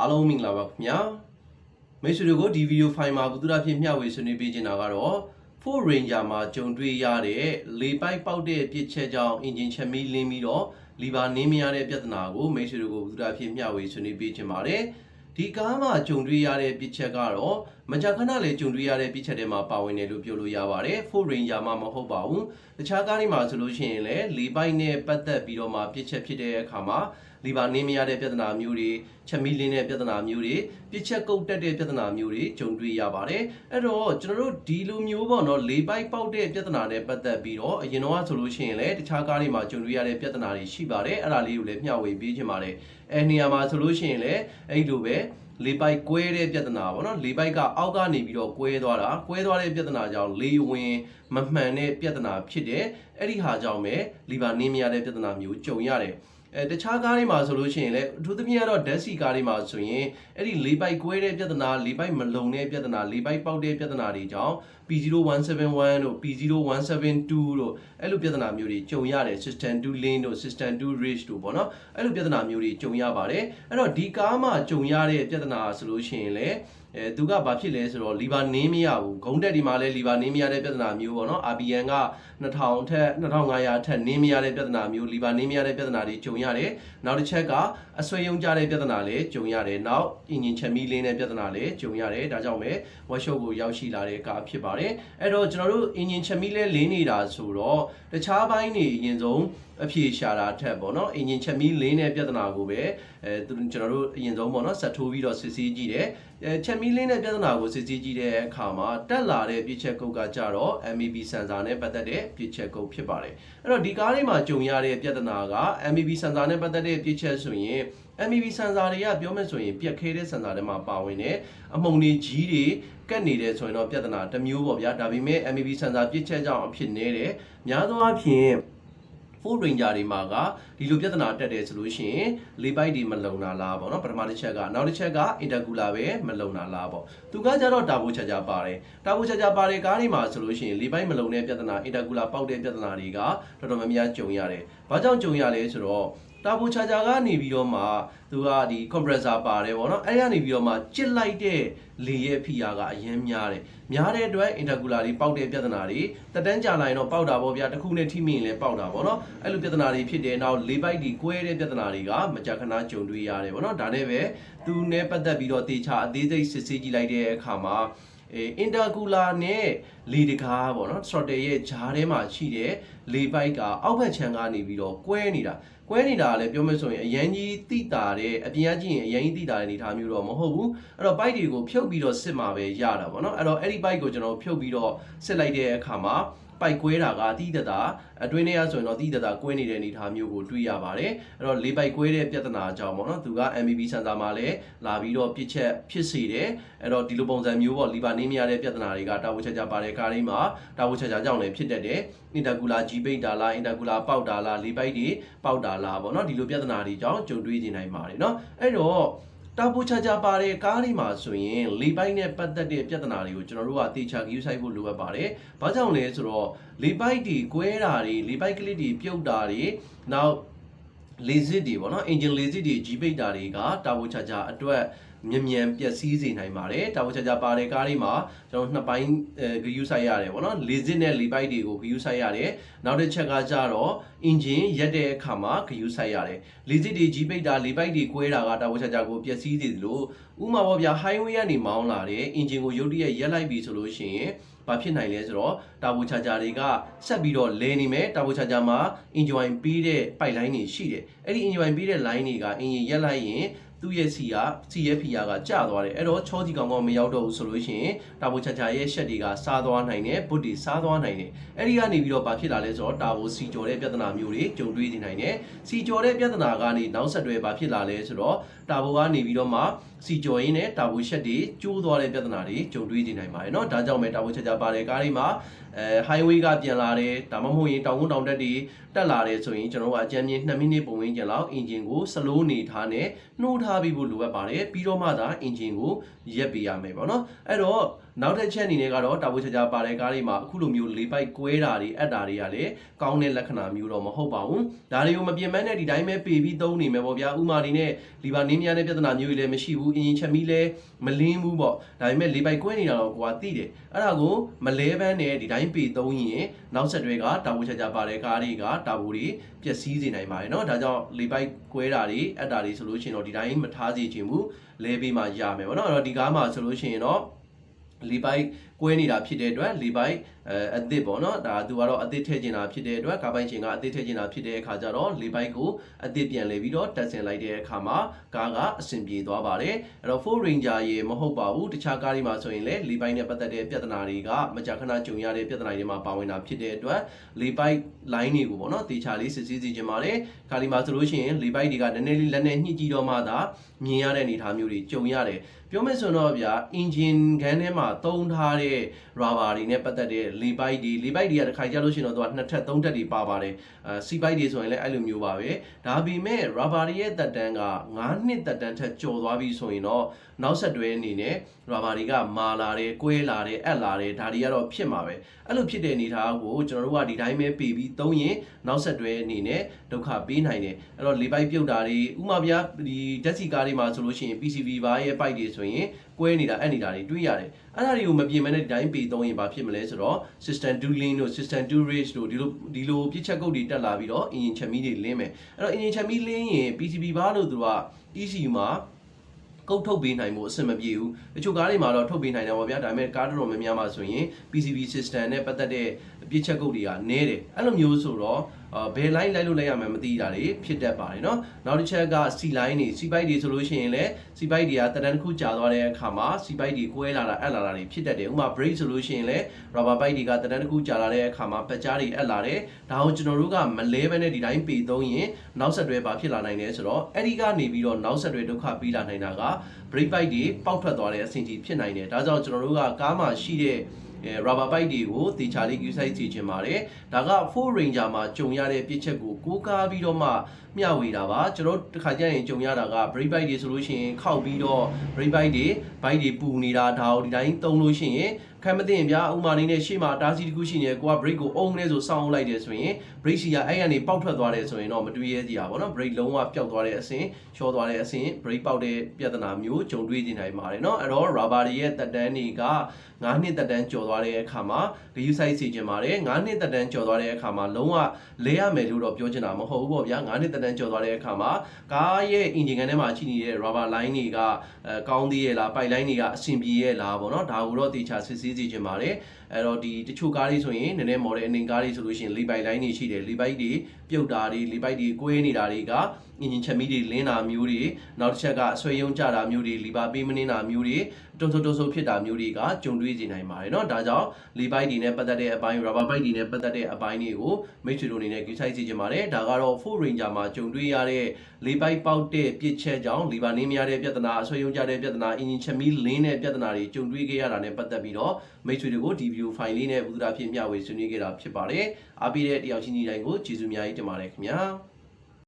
အားလုံးမင်္ဂလာပါခင်ဗျာမိတ်ဆွေတို့ကိုဒီဗီဒီယိုဖိုင်မှာဘုသူရဖြစ်မျှဝေဆွေးနွေးပေးနေတာကတော့ Ford Ranger မှာကြုံတွေ့ရတဲ့လေပိုက်ပေါက်တဲ့ပြစ်ချက်ကြောင့်အင်ဂျင်ချက်မီးလင်းပြီးတော့လီဗာနင်းမရတဲ့ပြဿနာကိုမိတ်ဆွေတို့ကိုဘုသူရဖြစ်မျှဝေဆွေးနွေးပေးချင်ပါတယ်ဒီကားမှာကြုံတွေ့ရတဲ့ပြစ်ချက်ကတော့မကြာခဏလေကြုံတွေ့ရတဲ့ပြစ်ချက်တွေမှာပါဝင်တယ်လို့ပြောလို့ရပါတယ် Ford Ranger မှာမဟုတ်ပါဘူးတခြားကားတွေမှာဆိုလို့ရှိရင်လည်းလေပိုက်နဲ့ပတ်သက်ပြီးတော့မှပြစ်ချက်ဖြစ်တဲ့အခါမှာ လီဗာနင်းမရတဲ့ပြဿနာမျိုးတွေချက်မီးလင်းတဲ့ပြဿနာမျိုးတွေပြစ်ချက်ကုတ်တက်တဲ့ပြဿနာမျိုးတွေကြုံတွေ့ရပါတယ်အဲ့တော့ကျွန်တော်တို့ဒီလိုမျိုးပေါ့နော်လေပိုက်ပေါက်တဲ့ပြဿနာနဲ့ပတ်သက်ပြီးတော့အရင်တော့ဆိုလို့ရှိရင်လည်းတခြားကားတွေမှာကြုံတွေ့ရတဲ့ပြဿနာတွေရှိပါတယ်အဲ့ဒါလေးကိုလည်းမျှဝေပေးချင်ပါတယ်အဲနေရာမှာဆိုလို့ရှိရင်လည်းအဲ့လိုပဲလေပိုက်ကွဲတဲ့ပြဿနာပေါ့နော်လေပိုက်ကအောက်ကနေပြီးတော့ကွဲသွားတာကွဲသွားတဲ့ပြဿနာကြောင့်လေဝင်မမှန်တဲ့ပြဿနာဖြစ်တယ်အဲ့ဒီဟာကြောင့်ပဲလီဗာနင်းမရတဲ့ပြဿနာမျိုးကြုံရတယ် အဲတခြားကားတွေမှာဆိုလို့ရှိရင်လည်းအထူးသဖြင့်ကတော့ဓာတ်စီကားတွေမှာဆိုရင်အဲ့ဒီလေပိုက်ကွဲတဲ့ပြဿနာလေပိုက်မလုံတဲ့ပြဿနာလေပိုက်ပေါက်တဲ့ပြဿနာတွေကြောင့် P0171 တို့ P0172 တို့အဲ့လိုပြဿနာမျိုးတွေကြုံရတယ် system 2 link တို့ system 2 reach တို့ပေါ့နော်အဲ့လိုပြဿနာမျိုးတွေကြုံရပါတယ်အဲ့တော့ဒီကားမှာကြုံရတဲ့ပြဿနာဆိုလို့ရှိရင်လည်း အဲသူကဘာဖြစ်လဲဆိုတော့လီဗာနင်းမရဘူးဂုံတက်ဒီမှာလဲလီဗာနင်းမရတဲ့ပြဿနာမျိုးပေါ့နော် RBN က2000ထက်2500ထက်နင်းမရတဲ့ပြဿနာမျိုးလီဗာနင်းမရတဲ့ပြဿနာတွေကြုံရတယ်နောက်တစ်ချက်ကအဆွေယုံကြတဲ့ပြဿနာလည်းကြုံရတယ်နောက်အင်ဂျင်ချက်မီးလင်းတဲ့ပြဿနာလည်းကြုံရတယ်ဒါကြောင့်ပဲ workshop ကိုရောက်ရှိလာတဲ့ကားဖြစ်ပါတယ်အဲ့တော့ကျွန်တော်တို့အင်ဂျင်ချက်မီးလဲလင်းနေတာဆိုတော့တခြားဘိုင်းတွေအရင်ဆုံးအဖြေရှာတာထက်ပေါ့နော်အင်ဂျင်ချက်မီးလင်းတဲ့ပြဿနာကိုပဲအဲသူကျွန်တော်တို့အရင်ဆုံးပေါ့နော်ဆက်ထိုးပြီးတော့စစ်ဆေးကြည့်တယ်အဲ ချက်မီးလင်းတဲ့ပြဿနာကိုစစ်ဆေးကြည့်တဲ့အခါမှာတက်လာတဲ့ပြည့်ချက်ကုတ်ကကြတော့ MEB sensor နဲ့ပတ်သက်တဲ့ပြည့်ချက်ကုတ်ဖြစ်ပါတယ်အဲ့တော့ဒီကားလေးမှာကြုံရတဲ့ပြဿနာက MEB sensor နဲ့ပတ်သက်တဲ့ပြည့်ချက်ဆိုရင် MEB sensor တွေကပြောမယ်ဆိုရင်ပြက်ခဲတဲ့ sensor တွေမှာပါဝင်တယ်အမှုန်တွေကြီးတွေကတ်နေတယ်ဆိုရင်တော့ပြဿနာတစ်မျိုးပေါ့ဗျာဒါပေမဲ့ MEB sensor ပြည့်ချက်ကြောင့်အဖြစ်နေတယ်များသောအားဖြင့် Ford Ranger တွေမှာကဒီလိုပြဿနာတက်တယ်ဆိုလို့ရှိရင်လေပိုက်တွေမလုံတာလားပေါ့နော်ပထမတစ်ချက်ကနောက်တစ်ချက်က intercooler ပဲမလုံတာလားပေါ့သူကကြတော့တာဘိုချာချာပါတယ်တာဘိုချာချာပါတယ်ကားတွေမှာဆိုလို့ရှိရင်လေပိုက်မလုံတဲ့ပြဿနာ intercooler ပေါက်တဲ့ပြဿနာတွေကတော်တော်များများကြုံရတယ်။ဘာကြောင့်ကြုံရလဲဆိုတော့ တာဘိုချာချာကနေပြီးတော့မှသူကဒီ compressor ပါတယ်ပေါ့နော်အဲ့ဒီကနေပြီးတော့မှကြစ်လိုက်တဲ့လေရဲ့ဖိအားကအရင်များတယ်များတဲ့အတွက် intercooler တွေပေါက်တဲ့ပြဿနာတွေတက်တန်းကြလာရင်တော့ပေါက်တာပေါ့ဗျာတစ်ခုနဲ့ထိမိရင်လည်းပေါက်တာပေါ့နော်အဲ့လိုပြဿနာတွေဖြစ်တယ်နောက်လေပိုက်တွေကွဲတဲ့ပြဿနာတွေကမကြာခဏကြုံတွေ့ရတယ်ပေါ့နော်ဒါနဲ့ပဲသူနဲ့ပတ်သက်ပြီးတော့တေချာအသေးစိတ်စစ်ဆေးကြည့်လိုက်တဲ့အခါမှာ အဲအင်တာကူလာနဲ့လေတကားပေါ့နော် throttle ရဲ့ဂျားထဲမှာရှိတဲ့လေပိုက်ကအောက်ဘက်ခြမ်းကနေပြီးတော့ကွဲနေတာကွဲနေတာကလည်းပြောမယ်ဆိုရင်အရန်ကြီးတိတာတဲ့အပြင်ကကြည့်ရင်အရန်ကြီးတိတာတဲ့အနေအထားမျိုးတော့မဟုတ်ဘူးအဲ့တော့ bike တွေကိုဖြုတ်ပြီးတော့စစ်မှာပဲရတာပေါ့နော်အဲ့တော့အဲ့ဒီ bike ကိုကျွန်တော်ဖြုတ်ပြီးတော့စစ်လိုက်တဲ့အခါမှာ ပိုက်ကွဲတာကတိတတာအတွင်းထဲကဆိုရင်တော့တိတတာကွဲနေတဲ့အနေအထားမျိုးကိုတွေ့ရပါတယ်အဲ့တော့လေးပိုက်ကွဲတဲ့ပြဿနာကြောင့်ပေါ့နော်သူက MBB sensor မှာလည်းလာပြီးတော့ပြစ်ချက်ဖြစ်စေတယ်အဲ့တော့ဒီလိုပုံစံမျိုးပေါ့လီဗာနင်းမရတဲ့ပြဿနာတွေကတာဝချာချာပါတဲ့ကားလေးမှာတာဝချာချာကြောင့်လည်းဖြစ်တတ်တယ်အင်တာကူလာကြီးပိတ်တာလားအင်တာကူလာပေါက်တာလားလေးပိုက်တွေပေါက်တာလားပေါ့နော်ဒီလိုပြဿနာတွေကြောင့်ကြုံတွေ့နေနိုင်ပါတယ်နော်အဲ့တော့ တာပိုချာချာပါတဲ့ကားတွေမှာဆိုရင်လေပိုက်နဲ့ပတ်သက်တဲ့ပြဿနာတွေကိုကျွန်တော်တို့ကတေချာ view site ဖို့လိုအပ်ပါတယ်။ဘာကြောင့်လဲဆိုတော့လေပိုက်တွေကွဲတာတွေလေပိုက်ကလစ်တွေပြုတ်တာတွေနောက်လေစစ်တွေပေါ့နော် engine လေစစ်တွေကြီးပိတ်တာတွေကတာပိုချာချာအတွက် မြန်မြန်ပျက်စီးစေနိုင်ပါတယ်တာဝချာချာပါတဲ့ကားလေးမှာကျွန်တော်နှစ်ပိုင်းအဲ view site ရတယ်ပေါ့နော်လေစစ်နဲ့လေပိုက်တွေကို view site ရတယ်နောက်တစ်ချက်ကကြတော့ engine ရက်တဲ့အခါမှာ view site ရတယ်လေစစ်တွေကြီးပိတ်တာလေပိုက်တွေကွဲတာကတာဝချာချာကိုပျက်စီးစေသလိုဥမာပေါ့ဗျာ highway ကနေမောင်းလာတဲ့ engine ကိုရုတ်တရက်ရက်လိုက်ပြီဆိုလို့ရှိရင်ဘာဖြစ်နိုင်လဲဆိုတော့တာဘိုချာချာတွေကဆက်ပြီးတော့လဲနေမယ်တာဘိုချာချာမှာ engine ပေးတဲ့ pipeline တွေရှိတယ်အဲ့ဒီ engine ပေးတဲ့ line တွေက engine ရက်လိုက်ရင် သူ့ရဲ့စီကစီရဲ့ဖီယာကကျသွားတယ်အဲ့တော့ချောကြီးကောင်ကောင်မရောက်တော့ဘူးဆိုလို့ရှိရင်တာဘိုချာချာရဲ့ရှက်တွေကစားသွားနိုင်တယ်ဘုတ်တွေစားသွားနိုင်တယ်အဲ့ဒီကနေပြီးတော့ဘာဖြစ်လာလဲဆိုတော့တာဘိုစီကျော်တဲ့ပြဿနာမျိုးတွေကြုံတွေ့နေနိုင်တယ်စီကျော်တဲ့ပြဿနာကနေနောက်ဆက်တွဲဘာဖြစ်လာလဲဆိုတော့တာဘိုကနေပြီးတော့မှစီကျော်ရင်းနဲ့တာဘိုရှက်တွေကျိုးသွားတဲ့ပြဿနာတွေကြုံတွေ့နေနိုင်ပါတယ်เนาะဒါကြောင့်ပဲတာဘိုချာချာပါတဲ့ကားလေးမှာ အဲ highway ကပြန်လာတယ်ဒါမှမဟုတ်ရင်တောင်ကုန်းတောင်တက်တွေတက်လာတယ်ဆိုရင်ကျွန်တော်တို့ကအကြမ်းမြင့်2မိနစ်ပုံဝန်းကျင်လောက် engine ကို slow နေထားနဲ့နှိုးထားပြီးဖို့လိုအပ်ပါတယ်ပြီးတော့မှသာ engine ကိုရက်ပေးရမယ်ပေါ့နော်အဲ့တော့နောက်တစ်ချက်အနေနဲ့ကတော့တာဝေချာချာပါတဲ့ကားတွေမှာအခုလိုမျိုးလေးပိုက်ကွဲတာတွေအပ်တာတွေကလည်းကောင်းတဲ့လက္ခဏာမျိုးတော့မဟုတ်ပါဘူးဒါတွေကိုမပြင်မနဲ့ဒီတိုင်းပဲပေပြီးသုံးနေမယ်ပေါ့ဗျာဥမာဒီနဲ့လီဗာနင်းများတဲ့ပြဿနာမျိုးတွေလည်းမရှိဘူးအင်ဂျင်ချက်မီလည်းမလင်းဘူးပေါ့ဒါပေမဲ့လေးပိုက်ကွဲနေတာတော့ကိုကသိတယ်အဲ့ဒါကိုမလဲပန်းနဲ့ဒီတိုင်း ပေသုံးရင်နောက်ဆက်တွဲကတာဝေချာချာပါတဲ့ကားတွေကတာဝူတွေပျက်စီးစေနိုင်ပါတယ်เนาะဒါကြောင့်လေးပိုက်ကွဲတာတွေအပ်တာတွေဆိုလို့ရှိရင်တော့ဒီတိုင်းမထားစေချင်ဘူးလဲပေးမှရမယ်ပေါ့เนาะအဲ့တော့ဒီကားမှာဆိုလို့ရှိရင်တော့ လီပိုက်ကွဲနေတာဖြစ်တဲ့အတွက်လီပိုက်အဲအသစ်ပေါ့နော်ဒါသူကတော့အသစ်ထည့်ကျင်တာဖြစ်တဲ့အတွက်ကားပိုင်ရှင်ကအသစ်ထည့်ကျင်တာဖြစ်တဲ့အခါကျတော့လီပိုက်ကိုအသစ်ပြန်လဲပြီးတော့တက်ဆင်လိုက်တဲ့အခါမှာကားကအဆင်ပြေသွားပါတယ်အဲ့တော့ Ford Ranger ရေမဟုတ်ပါဘူးတခြားကားတွေမှာဆိုရင်လည်းလီပိုက်နဲ့ပတ်သက်တဲ့ပြဿနာတွေကမကြာခဏကြုံရတဲ့ပြဿနာတွေမှာပါဝင်တာဖြစ်တဲ့အတွက်လီပိုက် line တွေကိုပေါ့နော်တေချာလေးစစ်ဆေးစီခြင်းပါတယ်ခါဒီမှာဆိုလို့ရှိရင်လီပိုက်တွေကနည်းနည်းလေးလက်နဲ့ညှစ်ကြည့်တော့မှသာမြင်ရတဲ့အနေအထားမျိုးတွေကြုံရတယ် ပြောမယ်ဆိုတော့ဗျာ engine gun ထဲမှာသုံးထားတဲ့ rubber တွေနဲ့ပတ်သက်တဲ့လေပိုက်တွေလေပိုက်တွေကတစ်ခါကြလို့ရှိရင်တော့သူကနှစ်ထပ်သုံးထပ်တွေပါပါတယ်အဲစီပိုက်တွေဆိုရင်လည်းအဲ့လိုမျိုးပါပဲဒါပေမဲ့ rubber တွေရဲ့တက်တန်းက9နှစ်တက်တန်းထက်ကျော်သွားပြီဆိုရင်တော့နောက်ဆက်တွဲအနေနဲ့ rubber တွေကမာလာတယ်၊ကွဲလာတယ်၊အက်လာတယ်ဒါတွေကတော့ဖြစ်မှာပဲအဲ့လိုဖြစ်တဲ့အနေအထားကိုကျွန်တော်တို့ကဒီတိုင်းပဲပေပြီးသုံးရင်နောက်ဆက်တွဲအနေနဲ့ဒုက္ခပေးနိုင်တယ်အဲ့တော့လေပိုက်ပြုတ်တာတွေဥမာဗျာဒီဓာတ်စီကားတွေမှာဆိုလို့ရှိရင် PCV ဘာရဲ့ပိုက်တွေဆိုရင်ကွဲနေတာအဲ့နေတာတွေတွေ့ရတယ်အဲ့ဒါတွေကိုမပြင်မနဲ့ဒီတိုင်းပေသုံးရင်ဘာဖြစ်မလဲဆိုတော့ system 2 link တို့ system 2 race တို့ဒီလိုဒီလိုပြစ်ချက်ကုတ်တွေတက်လာပြီးတော့ engine ချက်မီးတွေလင်းမယ်အဲ့တော့ engine ချက်မီးလင်းရင် PCB ဘာလို့သူက ECU မှာကုတ်ထုတ်ပေးနိုင်မှုအဆင်မပြေဘူးတချို့ကားတွေမှာတော့ထုတ်ပေးနိုင်တယ်ပေါ့ဗျာဒါပေမဲ့ကားတော်တော်များများမှာဆိုရင် PCB system နဲ့ပတ်သက်တဲ့ပြစ်ချက်ကုတ်တွေကနည်းတယ်အဲ့လိုမျိုးဆိုတော့ဘယ် line လိုက်လို့လိုက်ရမှန်းမသိတာတွေဖြစ်တတ်ပါတယ်เนาะနောက်တစ်ချက်က C line တွေ C byte တွေဆိုလို့ရှိရင်လည်း C byte တွေကတတန်းတစ်ခုကြာသွားတဲ့အခါမှာ C byte တွေကွဲလာတာအက်လာတာတွေဖြစ်တတ်တယ်ဥပမာ brake ဆိုလို့ရှိရင်လည်း rubber byte တွေကတတန်းတစ်ခုကြာလာတဲ့အခါမှာပတ်ကြားတွေအက်လာတယ်ဒါကိုကျွန်တော်တို့ကမလဲဘဲနဲ့ဒီတိုင်းပေသုံးရင်နောက်ဆက်တွဲဘာဖြစ်လာနိုင်လဲဆိုတော့အဲ့ဒီကနေပြီးတော့နောက်ဆက်တွဲဒုက္ခပေးလာနိုင်တာက brake byte တွေပေါက်ထွက်သွားတဲ့အဆင့်ကြီးဖြစ်နိုင်တယ်ဒါကြောင့်ကျွန်တော်တို့ကကားမှာရှိတဲ့အဲ rubber bike တွေကိုတေချာလေး use site စီချင်ပါတယ်ဒါက Ford Ranger မှာကြုံရတဲ့ပြစ်ချက်ကိုကိုးကားပြီးတော့မှမျှဝေတာပါကျွန်တော်တခါကျရင်ကြုံရတာက brake bike တွေဆိုလို့ရှိရင်ခောက်ပြီးတော့ brake bike တွေ bike တွေပူနေတာဒါကိုဒီတိုင်းသုံးလို့ရှိရင်ခံမသိရင်ဗျာဥမာနေနဲ့ရှေ့မှာတားစီတစ်ခုရှိနေကိုက brake ကိုအုံးနေဆိုစောင်းအောင်လိုက်တယ်ဆိုရင် brake စီကအဲ့ကနေပေါက်ထွက်သွားတယ်ဆိုရင်တော့မတွေးရစီရပါတော့ brake လုံးဝပျောက်သွားတဲ့အဆင့်ချောသွားတဲ့အဆင့် brake ပေါက်တဲ့ပြဿနာမျိုးကြုံတွေ့နေနိုင်ပါတယ်เนาะအဲ့တော့ rubber တွေရဲ့တက်တန်းတွေက9နှစ်တက်တန်းကျော်သွားတဲ့အခါမှာ review site စီကျင်ပါတယ်9နှစ်တက်တန်းကျော်သွားတဲ့အခါမှာလုံးဝလဲရမယ်လို့တော့ပြောချင်တာမဟုတ်ဘူးပေါ့ဗျာ9နှစ်တက်တန်းကျော်သွားတဲ့အခါမှာကားရဲ့ engine ကန်ထဲမှာရှိနေတဲ့ rubber line တွေကအဲကောင်းသေးရဲ့လားပိုက်လိုင်းတွေကအဆင်ပြေရဲ့လားပေါ့နော်ဒါကိုတော့တေချာစစ်ဆေးစီ စ်ကျင်ပါတယ် အဲ့တော့ဒီတချို့ကားတွေဆိုရင်နည်းနည်း model အနေကားတွေဆိုလို့ရှိရင်လေးပိုက်လိုင်းတွေရှိတယ်လေးပိုက်တွေပြုတ်တာတွေလေးပိုက်တွေကွဲနေတာတွေက engine ချက်မီးတွေလင်းတာမျိုးတွေနောက်တစ်ချက်ကအဆွဲယုံကြတာမျိုးတွေလီဘာပေးမနေတာမျိုးတွေတုံးတုံးဆိုးဖြစ်တာမျိုးတွေကကြုံတွေ့နေနိုင်ပါတယ်เนาะဒါကြောင့်လီပိုက်တွေနဲ့ပတ်သက်တဲ့အပိုင်း rubber bike တွေနဲ့ပတ်သက်တဲ့အပိုင်းတွေကိုမိတ်ဆွေတို့အနေနဲ့ gauge size စီခြင်းပါတယ်ဒါကတော့ Ford Ranger မှာကြုံတွေ့ရတဲ့လီပိုက်ပေါက်တဲ့ပြစ်ချက်ကြောင့်လီဘာနင်းမရတဲ့ပြဿနာအဆွဲယုံကြတဲ့ပြဿနာ engine ချက်မီးလင်းတဲ့ပြဿနာတွေကြုံတွေ့ခဲ့ရတာနဲ့ပတ်သက်ပြီးတော့မိတ်ဆွေတွေကိုဒီ video file လေးနဲ့ဥဒရာဖြစ်မျှဝေဆွေးနွေးခဲ့တာဖြစ်ပါတယ်အားပေးတဲ့တယောက်ချင်းဒီတိုင်းကိုကျေးဇူးအများကြီးတင်ပါတယ်ခင်ဗျာ